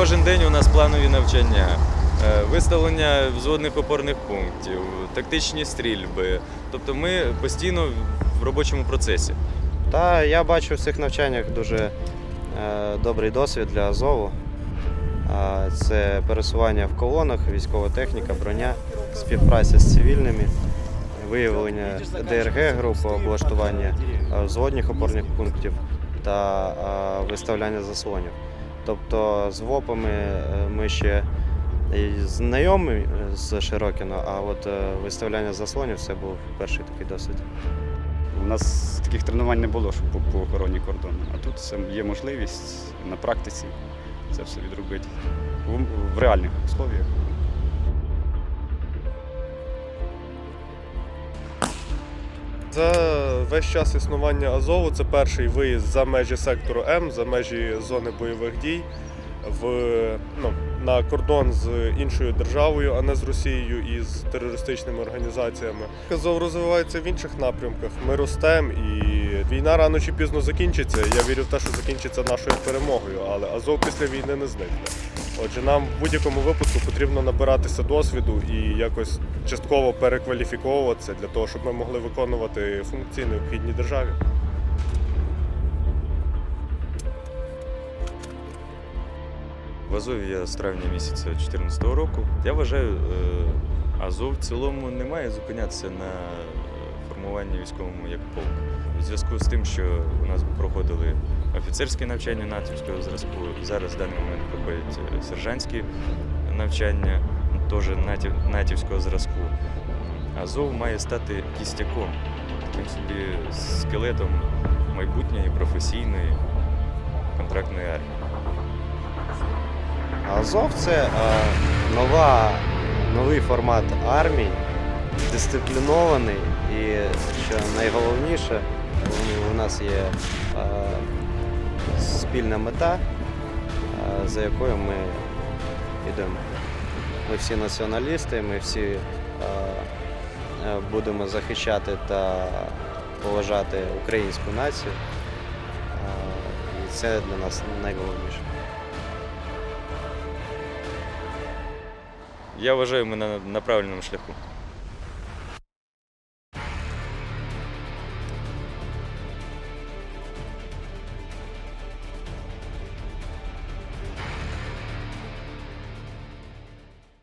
Кожен день у нас планові навчання, е, виставлення взводних опорних пунктів, тактичні стрільби. Тобто ми постійно в робочому процесі. Та я бачу в цих навчаннях дуже е, добрий досвід для Азову. А, Це пересування в колонах, військова техніка, броня, співпраця з цивільними, виявлення ДРГ групи, облаштування е, взводних опорних пунктів та е, виставляння заслонів. Тобто з ВОПами е, ми ще знайомі е, з Широкіно, а от е, виставляння заслонів це був перший такий досвід. У нас таких тренувань не було щоб по, охороні кордону. А тут це є можливість на практиці це все відробити в реальних условіях. За весь час існування Азову це перший виїзд за межі сектору М, за межі зони бойових дій в, ну, на кордон з іншою державою, а не з Росією і з терористичними організаціями. Азов розвивається в інших напрямках. Ми ростемо і війна рано чи пізно закінчиться. Я вірю в те, що закінчиться нашою перемогою, але Азов після війни не зникне. Отже, нам в будь-якому випадку потрібно набиратися досвіду і якось частково перекваліфіковуватися для того, щоб ми могли виконувати функції необхідні державі. В Азові я з травня місяця 2014 року. Я вважаю, е, Азов в цілому не має зупинятися на формуванні військовому як полк. У зв'язку з тим, що у нас проходили офіцерські навчання натівського зразку, зараз в даний момент проходять е, сержантські навчання, теж натів- натівського зразку. Азов має стати кістяком, таким собі скелетом майбутньої професійної контрактної армії. Азов це е, нова, новий формат армії, дисциплінований і, що найголовніше, у- нас є е, спільна мета, е, за якою ми йдемо. Ми всі націоналісти, ми всі будемо захищати та поважати українську націю. І це для нас найголовніше. Я вважаю, ми на, на правильному шляху.